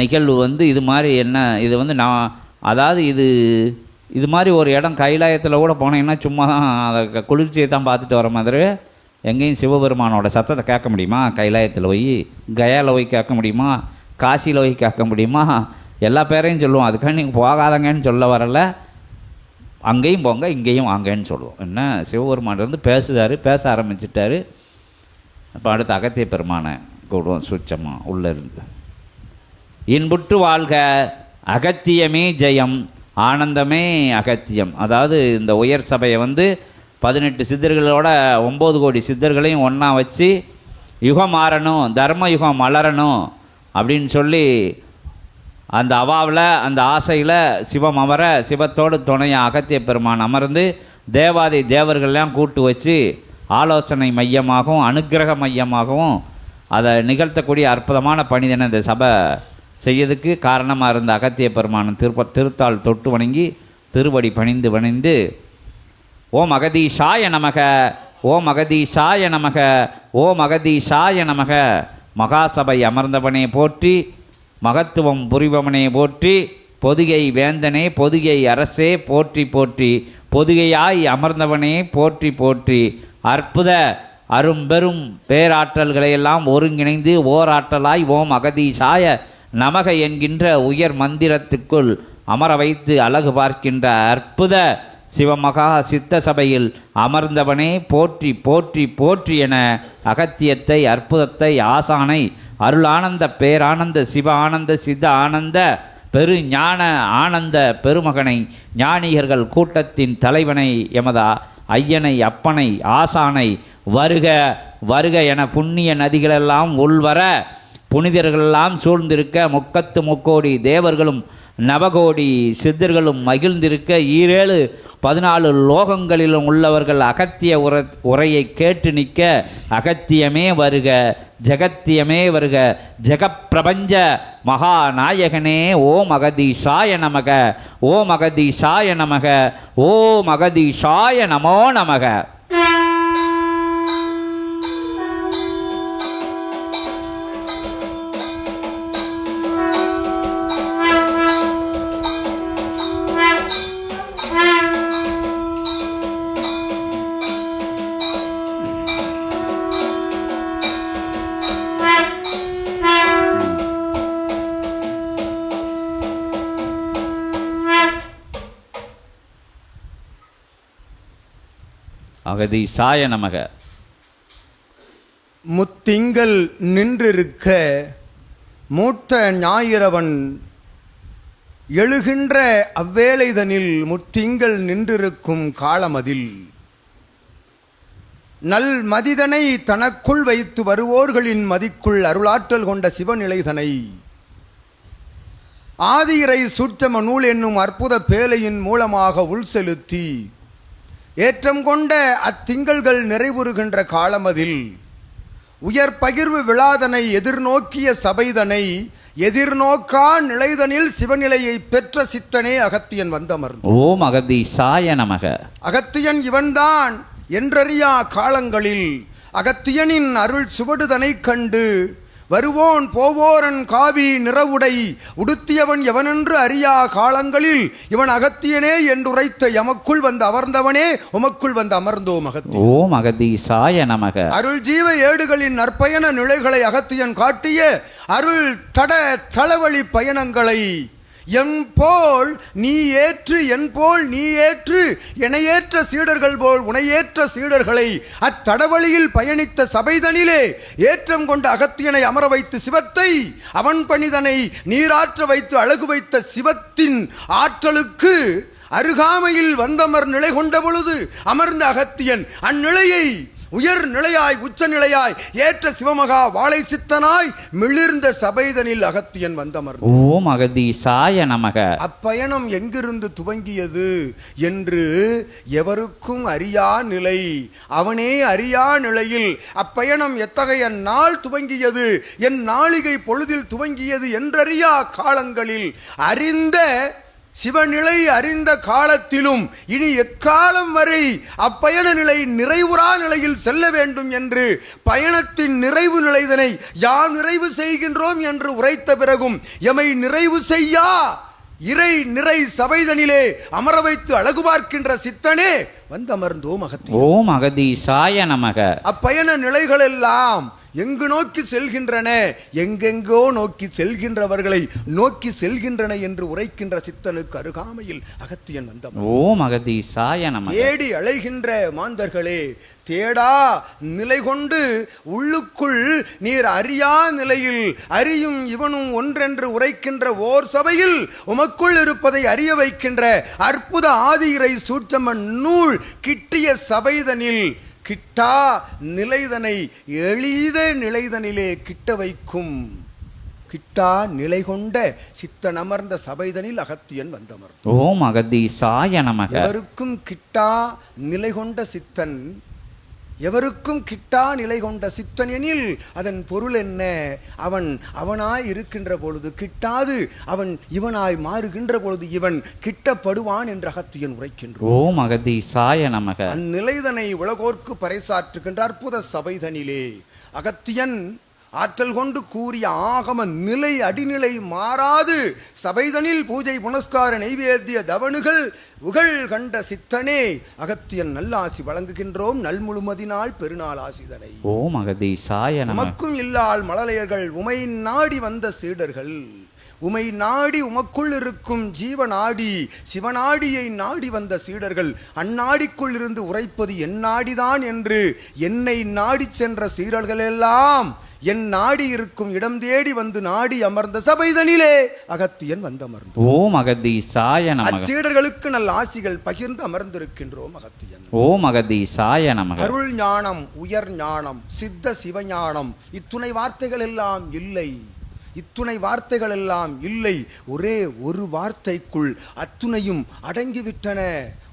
நிகழ்வு வந்து இது மாதிரி என்ன இது வந்து நான் அதாவது இது இது மாதிரி ஒரு இடம் கைலாயத்தில் கூட போனீங்கன்னா சும்மா தான் அதை குளிர்ச்சியை தான் பார்த்துட்டு வர மாதிரி. எங்கேயும் சிவபெருமானோட சத்தத்தை கேட்க முடியுமா? கைலாயத்தில் போய் கயாவில் போய் கேட்க முடியுமா? காசியில் போய் கேட்க முடியுமா? எல்லா பேரையும் சொல்லுவோம். அதுக்காக நீங்கள் போகாதங்கன்னு சொல்ல வரல. அங்கேயும் போங்க இங்கேயும் வாங்கன்னு சொல்லுவோம். என்ன சிவபெருமான் வந்து பேசுதார் பேச ஆரம்பிச்சிட்டாரு. இப்போ அடுத்து அகத்திய பெருமானை கூடுவோம் சுச்சமாக உள்ளே இருந்து. இன்புற்று வாழ்க அகத்தியமே ஜெயம் ஆனந்தமே அகத்தியம். அதாவது இந்த உயர் சபையை வந்து பதினெட்டு சித்தர்களோட ஒம்பது கோடி சித்தர்களையும் ஒன்றா வச்சு யுகம் மாறணும் தர்ம யுகம் மலரணும் அப்படின்னு சொல்லி அந்த அவாவில் அந்த ஆசையில் சிவம் அமர சிவத்தோடு துணைய அகத்திய பெருமான் அமர்ந்து தேவாதி தேவர்கள்லாம் கூட்டு வச்சு ஆலோசனை மையமாகவும் அனுக்கிரக மையமாகவும் அதை நிகழ்த்தக்கூடிய அற்புதமான பணி தானே இந்த சபை. செய்யறதுக்கு காரணமாக இருந்த அகத்திய பெருமான் திருப்ப திருத்தாள் தொட்டு வணங்கி திருவடி பணிந்து வணிந்து ஓம் அகதீஷாய நமக ஓம் அகதீஷாய நமக ஓம் அகதீஷாய நமக மகாசபை அமர்ந்தவனே போற்றி மகத்துவம் புரிபவனே போற்றி பொதுகை வேந்தனே பொதுகை அரசே போற்றி போற்றி பொதுகையாய் அமர்ந்தவனே போற்றி போற்றி அற்புத அரும்பெரும் பேராற்றல்களையெல்லாம் ஒருங்கிணைந்து ஓராற்றலாய் ஓம் அகதீஷாய நமக என்கின்ற உயர் மந்திரத்துக்குள் அமர வைத்து அழகு பார்க்கின்ற அற்புத சிவமகா சித்த சபையில் அமர்ந்தவனே போற்றி போற்றி போற்றி என அகத்தியத்தை அற்புதத்தை ஆசானை அருளானந்த பேரானந்த சிவ ஆனந்த சித்த ஆனந்த பெரு ஞான ஆனந்த பெருமகனை ஞானிகர்கள் கூட்டத்தின் தலைவனை எமதா ஐயனை அப்பனை ஆசானை வருக வருக என புண்ணிய நதிகளெல்லாம் உள்வர புனிதர்களெல்லாம் சூழ்ந்திருக்க முக்கத்து முக்கோடி தேவர்களும் நவகோடி சித்தர்களும் மகிழ்ந்திருக்க ஈரேழு பதினாலு லோகங்களிலும் உள்ளவர்கள் அகத்திய உர உரையை கேட்டு நிற்க அகத்தியமே வருக ஜெகத்தியமே வருக ஜெகப்பிரபஞ்ச மகாநாயகனே ஓம் அகதீஷாய நமக ஓம் அகதீஷாய நமக ஓம் அகதீஷாய நமோ நமக. சாய நமக. முத்திங்கள் நின்றிருக்க மூத்த ஞாயிறவன் எழுகின்ற அவ்வேளைதனில் முத்திங்கள் நின்றிருக்கும் காலமதில். நல் மதிதனை தனக்குள் வைத்து வருவோர்களின் மதிக்குள் அருளாற்றல் கொண்ட சிவநிலைதனை. ஆதியிறை சூட்சம நூல் என்னும் அற்புத பேழையின் மூலமாக உள் செலுத்தி ஏற்றம் கொண்ட அத்திங்கள்கள் நிறைவுறுகின்ற காலமதில் உயர் பகிர்வு விழாதனை எதிர்நோக்கிய சபைதனை எதிர்நோக்கா நிலைதனில் சிவநிலையை பெற்ற சித்தனே அகத்தியன் வந்தமர்ந்து. ஓம் அகதீஷாய நமக. அகத்தியன் இவன்தான் என்றறியா காலங்களில் அகத்தியனின் அருள் சுவடுதனைக் கண்டு வருவோன் போவோரன் காவி நிறவுடை. உடுத்தியவன் எவனென்று அறியா காலங்களில் இவன் அகத்தியனே என்றுரைத்த எமக்குள் வந்து அமர்ந்தவனே உமக்குள் வந்து அமர்ந்தோம் அகத்தியன். ஓம் அகதீஷாய நமக. அருள் ஜீவ ஏடுகளின் நற்பயண நிலைகளை அகத்தியன் காட்டிய அருள் தட தளவழி பயணங்களை. எம் போல் நீ ஏற்று என் போல் நீ ஏற்று இணையேற்ற சீடர்கள் போல் உனையேற்ற சீடர்களை அத்தடவழியில் பயணித்த சபைதனிலே ஏற்றம் கொண்ட அகத்தியனை அமர வைத்து சிவத்தை அவன் பணிதனை நீராற்ற வைத்து அழகு வைத்த சிவத்தின் ஆற்றலுக்கு அருகாமையில் வந்தமர் நிலை கொண்ட பொழுது அமர்ந்த அகத்தியன் அந்நிலையை உயர் நிலையாய் உச்ச நிலையாய் ஏற்ற சிவமகா வாழை சித்தனாய் மிளிர்ந்த சபைதனில் அகத்தியன் வந்தமர் ஓம் அகதீஷாய நமக. அப்பயணம் எங்கிருந்து துவங்கியது என்று எவருக்கும் அறியா நிலை. அவனே அறியா நிலையில் அப்பயணம் எத்தகைய நாள் துவங்கியது? என் நாளிகை பொழுதில் துவங்கியது என்றறியா காலங்களில்? அறிந்த சிவநிலை அறிந்த காலத்திலும் இனி எக்காலம் வரை அப்பயண நிலை நிறைவுறா நிலையில் செல்ல வேண்டும் என்று பயணத்தின் நிறைவு நிலைதனை யாம் நிறைவு செய்கின்றோம் என்று உரைத்த பிறகும் எமை நிறைவு செய்யா? இறை நிறை சபைதனிலே அமர வைத்து அழகு பார்க்கின்ற சித்தனே வந்தமர்ந்தோம் அகத்தி ஓம் அகதீஷாய நமக. அப்பயண நிலைகள் எல்லாம் எங்கு நோக்கி செல்கின்றன? எங்கெங்கோ நோக்கி செல்கின்றவர்களை நோக்கி செல்கின்றன என்று உரைக்கின்ற சித்தனுக்கு அருகாமையில் அகத்தியன் வந்த ஓம் அகதீஷாய நமக. தேடி அலைகின்ற மாந்தர்களே தேடா நிலை கொண்டு உள்ளுக்குள் நீர் அறியா நிலையில் அறியும் இவனும் ஒன்றென்று உரைக்கின்ற ஓர் சபையில் உமக்குள் இருப்பதை அறிய வைக்கின்ற அற்புத ஆதியிரை சூட்சமன் நூல் கிட்டிய சபைதனில் கிட்டா நிலைதனை எளித நிலைதனிலே கிட்ட வைக்கும். கிட்டா நிலை கொண்ட சித்தன் அமர்ந்த சபைதனில் அகத்தியன் வந்தமர் ஓம் அகதீஷாய நமக. எவருக்கும் கிட்டா நிலை கொண்ட சித்தன் எவருக்கும் கிட்டா நிலை கொண்ட சித்தன் எனில் அதன் பொருள் என்ன? அவன் அவனாய் இருக்கின்ற பொழுது கிட்டாது அவன் இவனாய் மாறுகின்ற பொழுது இவன் கிட்டப்படுவான் என்று அகத்தியன் உரைக்கின்றோம் ஓம் அகதீஷாய நமக. அந்நிலைதனை உலகோர்க்கு பறைசாற்றுகின்ற அற்புத சபைதனிலே அகத்தியன் ஆற்றல் கொண்டு கூறிய ஆகம நிலை அடிநிலை மாறாது. சபைதனில் பூஜை புனஸ்கார நைவேத்திய தவணுகள் உகள் கண்ட சித்தனே. அகத்தியன் நல்லாசி வழங்குகின்றோம் நல்முழுமதினால் பெருநாள் ஆசிதனை ஓம் அகதீஷாய நமக உமக்கும் இல்லால் மழலையர்கள் உமை நாடி வந்த சீடர்கள். உமை நாடி உமக்குள் இருக்கும் ஜீவநாடி சிவநாடியை நாடி வந்த சீடர்கள். அந்நாடிக்குள் இருந்து உரைப்பது என் நாடிதான் என்று என்னை நாடிச் சென்ற சீடர்கள் எல்லாம் என் நாடி இருக்கும் இடம் தேடி வந்து நாடி அமர்ந்த சபைதனிலே அகத்தியன் வந்தமர்ந்து. ஓம் அகதீஷாய நமக. அச்சீடர்களுக்கு நல்ல ஆசிகள் பகிர்ந்து அமர்ந்திருக்கின்றோம் அகத்தியன் ஓம் அகதீஷாய நமக. அருள் ஞானம் உயர் ஞானம் சித்த சிவஞானம் இத்துணை வார்த்தைகள் எல்லாம் இல்லை. இத்துணை வார்த்தைகள் எல்லாம் இல்லை. ஒரே ஒரு வார்த்தைக்குள் அத்துணையும் அடங்கிவிட்டன.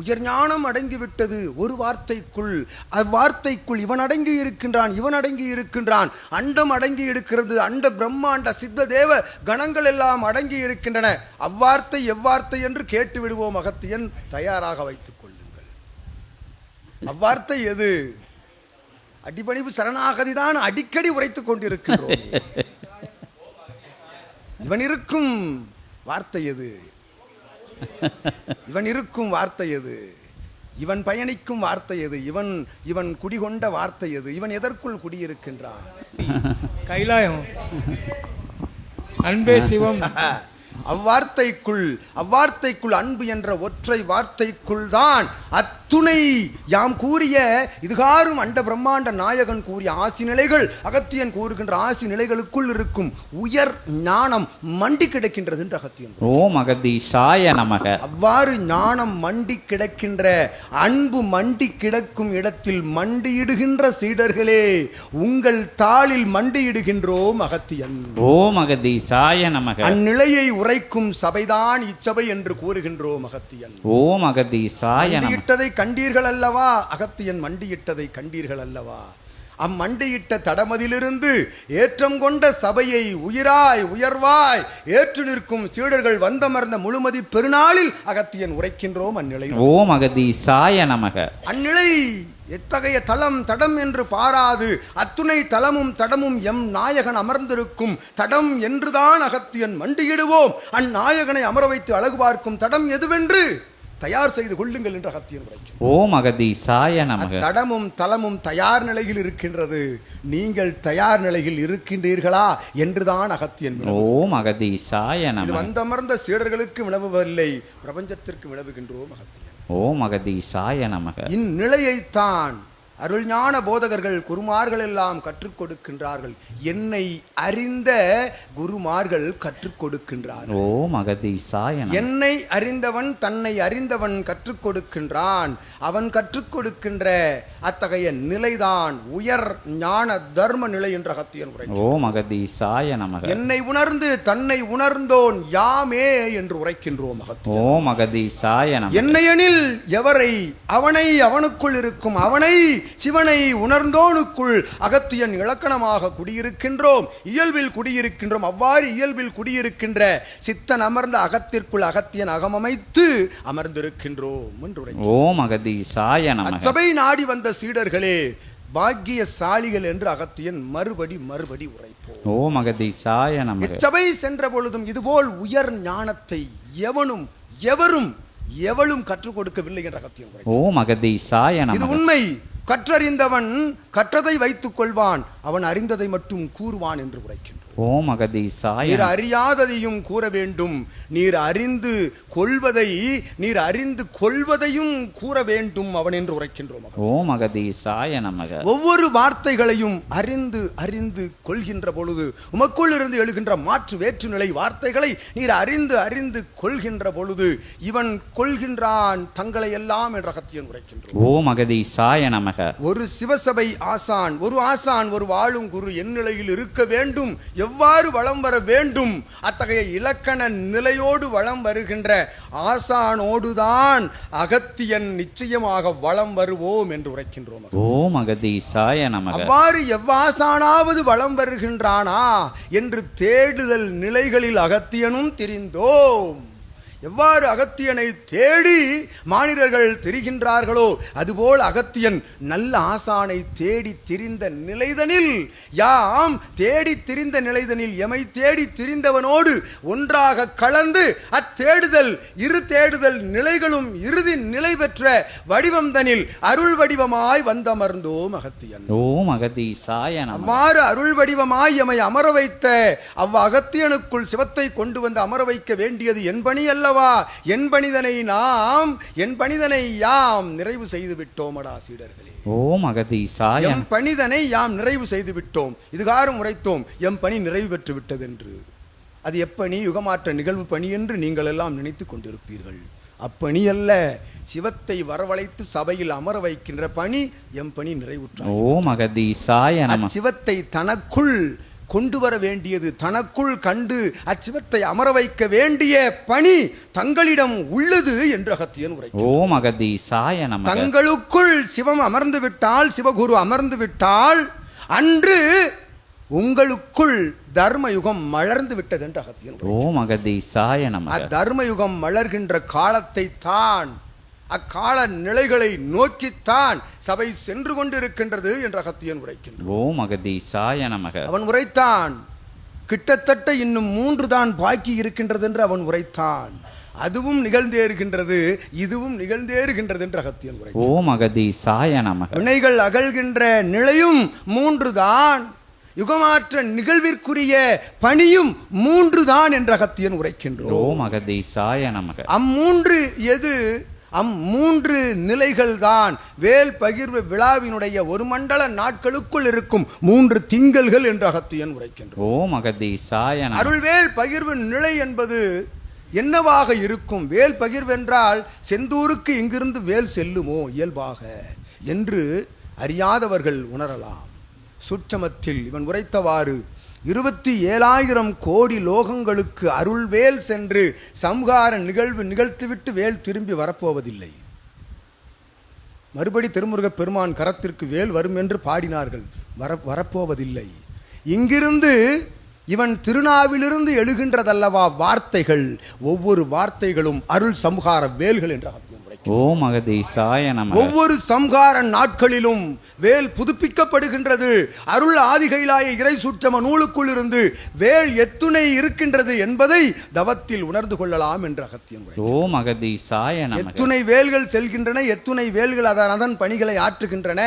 உயர் ஞானம் அடங்கிவிட்டது ஒரு வார்த்தைக்குள். அவ்வார்த்தைக்குள் இவன் அடங்கி இருக்கின்றான் இவன் அடங்கி இருக்கின்றான். அண்டம் அடங்கி இருக்கிறது அண்ட பிரம்மாண்ட சித்த தேவ கணங்கள் எல்லாம் அடங்கி இருக்கின்றன. அவ்வார்த்தை எவ்வார்த்தை என்று கேட்டு விடுவோம் அகத்தியன். தயாராக வைத்துக் கொள்ளுங்கள். அவ்வார்த்தை எது? அடிபணிவு சரணாகதி தான் அடிக்கடி உரைத்துக் கொண்டிருக்கின்றோம். இவன் இருக்கும் வார்த்தை எது? இவன் இருக்கும் வார்த்தை எது? இவன் பயணிக்கும் வார்த்தை எது? இவன் இவன் குடிகொண்ட வார்த்தை எது? இவன் எதற்குள் குடியிருக்கின்றான்? கைலாயம். அன்பே சிவம். அவ்வார்த்தைக்குள் அவ்வார்த்தைக்குள் அன்பு என்ற ஒற்றை வார்த்தைக்குள் தான் அத்துணை யாம் கூறிய இதுகாரும் அண்ட பிரம்மாண்ட நாயகன் கூறிய ஆசி நிலைகள் அகத்தியன் கூறுகின்ற ஆசி நிலைகளுக்குள் இருக்கும் உயர் ஞானம் மண்டி கிடக்கின்றது என்று அகத்தியன் ஓம் அகதீஷாய நமக. அவ்வாறு ஞானம் மண்டி கிடக்கின்ற அன்பு மண்டி கிடக்கும் இடத்தில் மண்டியிடுகின்ற சீடர்களே உங்கள் தாளில் மண்டியிடுகின்றோம் அகத்தியன். ஓம் அகதீஷாய நமக. அந்நிலையை உரைக்கும் சபைதான் இச்சபை என்று கூறுகின்றோம் அகத்தியன் ஓம் மண்டியிட்டதை கண்டீர்கள் அல்லவா அகத்தியன் மண்டியிட்டதை கண்டீர்கள் அல்லவா அம்மண்டியிட்ட தடமதிலிருந்து ஏற்றம் கொண்ட சபையை உயிராய் உயர்வாய் ஏற்று நிற்கும் சீடர்கள் வந்தமர்ந்த முழுமதி பெருநாளில் அகத்தியன் உரைக்கின்றோம் அந்நிலை ஓம் அகதீஷாய நமக. அந்நிலை எத்தகைய தலம் தடம் என்று பாராது. அத்துணை தலமும் தடமும் எம் நாயகன் அமர்ந்திருக்கும். தடம் என்றுதான் அகத்தியன் மண்டியிடுவோம். அந்நாயகனை அமர வைத்து அழகு பார்க்கும் தடம் எதுவென்று? தயார் செய்து கொள்ளுங்கள் என்று அகத்தியன் உரைக்கும் ஓம் அகதீஷாய நமக. அத்தடமும் தலமும் தயார் நிலையில் இருக்கின்றது. நீங்கள் தயார் நிலையில் இருக்கின்றீர்களா என்றுதான் அகத்தியன். ஓம் அகதீஷாய இது நமக. வந்தமர்ந்த சீடர்களுக்கு வினவுவதில்லை. பிரபஞ்சத்திற்கு வினவுகின்றோம் அகத்தியன். ஓம் அகதீசாய நமக. இந்நிலையைத்தான் அருள்ஞான போதகர்கள் குருமார்கள் எல்லாம் கற்றுக் கொடுக்கின்றார்கள் என்னை அறிந்த குருமார்கள் கற்றுக் கொடுக்கின்றார்கள் ஓம் அகதீஷாய நமக என்னை அறிந்தவன் தன்னை அறிந்தவன் கற்றுக் கொடுக்கின்றான் அவன் கற்றுக் கொடுக்கின்ற அத்தகைய நிலைதான் உயர் ஞான தர்ம நிலை என்ற அகத்தியன் உரை ஓம் அகதீஷாய நமக என்னை உணர்ந்து தன்னை உணர்ந்தோன் யாமே என்று உரைக்கின்றோம் அகதீஷாய நமக என்னையெனில் எவரை அவனை அவனுக்குள் இருக்கும் அவனை சிவனை உணர்ந்தோனுக்குள் அகத்தியன் இலக்கணமாக குடியிருக்கின்றோம். இயல்பில் குடியிருக்கின்றோம். அவ்வாறு இயல்பில் குடியிருக்கின்ற சித்தன் அமர்ந்த அகத்திற்குள் அகத்தியன் அகமமைத்து அமர்ந்திருக்கின்றோம் என்று. ஓம் அச்சபை நாடி வந்த சீடர்களே பாக்கியசாலிகள் என்று அகத்தியன் மறுபடி மறுபடி உரைப்போம். ஓம் அகதீசாய நமக. இச்சபை சென்ற பொழுதும் இதுபோல் உயர் ஞானத்தை எவனும் எவரும் எவளும் கற்றுக் கொடுக்கவில்லை என்ற அகத்தியன் ஓம் அகதீசாய இது நமக உண்மை. கற்றறிந்தவன் கற்றதை வைத்துக் கொள்வான் அவன் அறிந்ததை மட்டும் கூறுவான் என்று உரைக்கின்றான் ஓம் அகதீசாய நீர் அறியாததையும் கூற வேண்டும். நீர் அறிந்து கொள்வதை நீர் அறிந்து கொள்வதையும் கூற வேண்டும் அவன் என்று உரைக்கின்றோம் ஓம் அகதீசாய நமக ஒவ்வொரு வார்த்தைகளையும் அறிந்து அறிந்து கொள்கின்ற பொழுது உமக்குள் இருந்து எழுகின்ற மாற்று வேற்று நிலை வார்த்தைகளை நீர் அறிந்து அறிந்து கொள்கின்ற பொழுது இவன் கொள்கின்றான் தங்களை எல்லாம் என்ற அகத்தியன் உரைக்கின்றோம். ஓம் அகதீசாய நமக ஒரு சிவசபை ஆசான் ஒரு ஆசான் ஒரு வாழும் குரு என் நிலையில் இருக்க வேண்டும். எவ்வாறு வளம் வர வேண்டும்? அத்தகைய இலக்கண நிலையோடு வளம் வருகின்ற ஆசானோடுதான் அகத்தியன் நிச்சயமாக வளம் வருவோம் என்று உரைக்கின்றோம் ஓம் அகதீசாய நமக. அவ்வாறு எவ்வாசானாவது வளம் வருகின்றானா? என்று தேடுதல் நிலைகளில் அகத்தியனும் திரிந்தோம். எவ்வாறு அகத்தியனை தேடி மானிடர்கள் திரிகின்றார்களோ அதுபோல் அகத்தியன் நல்ல ஆசானை தேடி திரிந்த நிலைதனில் யாம் தேடி திரிந்த நிலைதனில் எமை தேடி திரிந்தவனோடு ஒன்றாக கலந்து அத்தேடுதல் இரு தேடுதல் நிலைகளும் இறுதி நிலை பெற்ற வடிவம் தனில் அருள் வடிவமாய் வந்தமர்ந்தோம் அகத்தியன். ஓம் அகதீசாய நமக அவ்வாறு அருள் வடிவமாய் எமை அமர வைத்த அவ்வ அகத்தியனுக்குள் சிவத்தை கொண்டு வந்து அமர வைக்க வேண்டியது என் பணி அல்லவா என் பணிதனை நாம் என் பணிதனை யாம் நிறைவு செய்து விட்டோமடா சீடர்களே. ஓம் அகதீசாய எம் பணிதனை யாம் நிறைவு செய்து விட்டோம் இதுகாரும் உரைத்தோம். எம் பணி நிறைவு பெற்று விட்டதென்று அது எப்பணி யுகமாற்ற நிகழ்வு பணி என்று நீங்கள் எல்லாம் நினைத்து கொண்டிருப்பீர்கள். அப்பணி அல்ல சிவத்தை வரவழைத்து சபையில் அமர வைக்கின்ற பணி எம் பணி நிறைவுற்றார் ஓம் அகதீசாய நமக அச்சிவத்தை தனக்குள் கொண்டு வர வேண்டியது தனக்குள் கண்டு அச்சிவத்தை அமர வைக்க வேண்டிய பணி தங்களிடம் உள்ளது என்று அகத்தியன் உரை ஓம் அகதீசாய நமக. தங்களுக்குள் சிவம் அமர்ந்து விட்டால் சிவகுரு அமர்ந்து விட்டால் அன்று உங்களுக்குள் தர்மயுகம் மலர்ந்து விட்டது என்று அகத்தியன். ஓம் அகதீசாய நமக. அத்தர்மயுகம் மலர்கின்ற காலத்தை தான் அக்கால நிலைகளை நோக்கித்தான் சபை சென்று கொண்டிருக்கின்றது என்று அகத்தியன் உரைக்கின்றான். ஓம் அகதீசாய நமக. அவன் உரைத்தான் கிட்டத்தட்ட இன்னும் மூன்று தான் பாக்கி இருக்கின்றது என்று அவன் உரைத்தான். அதுவும் நிகழ்ந்தேறுகின்றது இதுவும் நிகழ்ந்தேறுகின்றது என்று அகத்தியன் உரை ஓம் அகதீசாய நமக. வினைகள் அகழ்கின்ற நிலையும் மூன்று தான் யுகமாற்ற நிகழ்விற்குரிய பணியும் மூன்று தான் என்று அகத்தியன் உரைக்கின்றோம் அம்மூன்று எது? அம்மூன்று நிலைகள் தான் வேல் பகிர்வு விழாவினுடைய ஒரு மண்டல நாட்களுக்குள் இருக்கும். மூன்று திங்கள்கள் என்று அகத்தியன் உரைக்கின்றோம் ஓம் அகதீசாய நமக அருள்வேல் பகிர்வு நிலை என்பது என்னவாக இருக்கும்? வேல் பகிர்வென்றால் செந்தூருக்கு இங்கிருந்து வேல் செல்லுமோ இயல்பாக? என்று அறியாதவர்கள் உணரலாம். சுற்றமத்தில் இவன் உரைத்தவாறு இருபத்தி ஏழாயிரம் கோடி லோகங்களுக்கு அருள்வேல் சென்று சம்ஹார நிகழ்வு நிகழ்த்திவிட்டு வேல் திரும்பி வரப்போவதில்லை. மறுபடி திருமுருகப் பெருமான் கரத்திற்கு வேல் வரும் என்று பாடினார்கள். வர வரப்போவதில்லை. இங்கிருந்து இவன் திருநாவிலிருந்து எழுகின்றதல்லவா வார்த்தைகள். ஒவ்வொரு வார்த்தைகளும் அருள் சம்ஹார வேல்கள் என்று ஓம் அகதீசாய நமக ஒவ்வொரு சம்ஹார நாட்களிலும் வேல் புதுப்பிக்கப்படுகின்றது. அருள் ஆதிகைலாய இறை சுற்றம நூலுக்குள் இருந்து வேல் எத்துணை இருக்கின்றது என்பதை தவத்தில் உணர்ந்து கொள்ளலாம் என்று அகத்தியம் ஓம் அகதீசாய நமக எத்துணை வேல்கள் செல்கின்றன எத்துணை வேல்கள் அதன் அதன் பணிகளை ஆற்றுகின்றன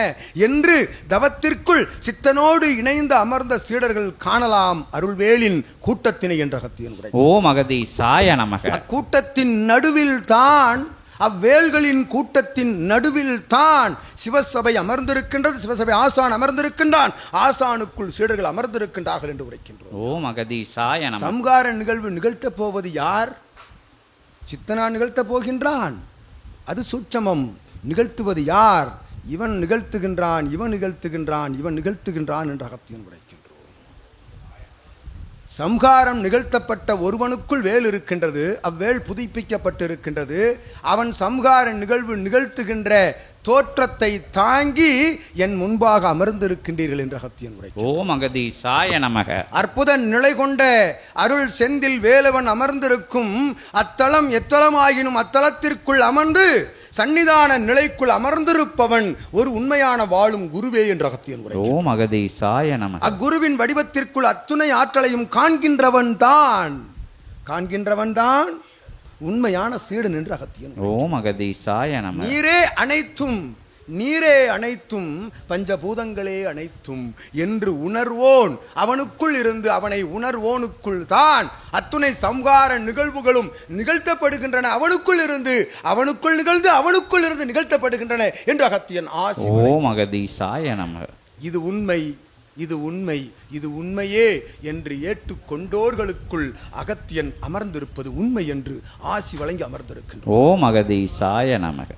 என்று தவத்திற்குள் சித்தனோடு இணைந்து அமர்ந்த சீடர்கள் காணலாம் அருள்வேலின் கூட்டத்தினை என்ற அகத்தியன் உரை ஓம் அகதீசாய நமக. அக்கூட்டத்தின் நடுவில் தான் அவ்வேல்களின் கூட்டத்தின் நடுவில் தான் சிவசபை அமர்ந்திருக்கின்றது சிவசபை ஆசான் அமர்ந்திருக்கின்றான். ஆசானுக்குள் சீடர்கள் அமர்ந்திருக்கின்றார்கள் என்று உரைக்கின்றோம். ஓம் அகதீசாய நமக சம்கார நிகழ்வு நிகழ்த்தப் போவது யார்? சித்தனா நிகழ்த்தப் போகின்றான். அது சூட்சமம். நிகழ்த்துவது யார்? இவன் நிகழ்த்துகின்றான் இவன் நிகழ்த்துகின்றான் இவன் நிகழ்த்துகின்றான் என்று அகத்தியன் உரைக்கின்றோம் சம்ஹாரம் நிகழ்த்தப்பட்ட ஒருவனுக்குள் வேல் இருக்கின்றது அவ்வேல் புதுப்பிக்கப்பட்டு இருக்கின்றது அவன் சம்ஹார நிகழ்வு நிகழ்த்துகின்ற தோற்றத்தை தாங்கி என் முன்பாக அமர்ந்திருக்கின்றீர்கள் என்று அகத்தியன் உரை ஓம் அகதீசாய நமக. அற்புத நிலை கொண்ட அருள் செந்தில் வேலவன் அமர்ந்திருக்கும் அத்தலம் எத்தலமாகினும் அத்தலத்திற்குள் அமர்ந்து சன்னிதான நிலைக்குள் அமர்ந்திருப்பவன் ஒரு உண்மையான வாழும் குருவே என்று அகத்தியன் உரை ஓம் அகதீசாய நமக அக்குருவின் வடிவத்திற்குள் அத்துணை ஆற்றலையும் காண்கின்றவன் தான். காண்கின்றவன் தான். உண்மையான சீடன் என்று அகத்தியன் ஓம் அகதீசாய நமக நீரே அனைத்தும் நீரே அனைத்தும் பஞ்சபூதங்களே அனைத்தும் என்று உணர்வோன் அவனுக்குள் இருந்து அவனை உணர்வோனுக்குள் தான். அத்துணை சம்ஹார நிகழ்வுகளும் நிகழ்த்தப்படுகின்றன அவனுக்குள் இருந்து அவனுக்குள் நிகழ்ந்து அவனுக்குள் இருந்து நிகழ்த்தப்படுகின்றன என்று அகத்தியன் ஆசி ஓம் அகதீசாய நமக. இது உண்மை இது உண்மை இது உண்மையே என்று ஏற்றுக்கொண்டோர்களுக்குள் அகத்தியன் அமர்ந்திருப்பது உண்மை என்று ஆசி வழங்கி அமர்ந்திருக்கின்றார் ஓம் அகதீசாய நமக.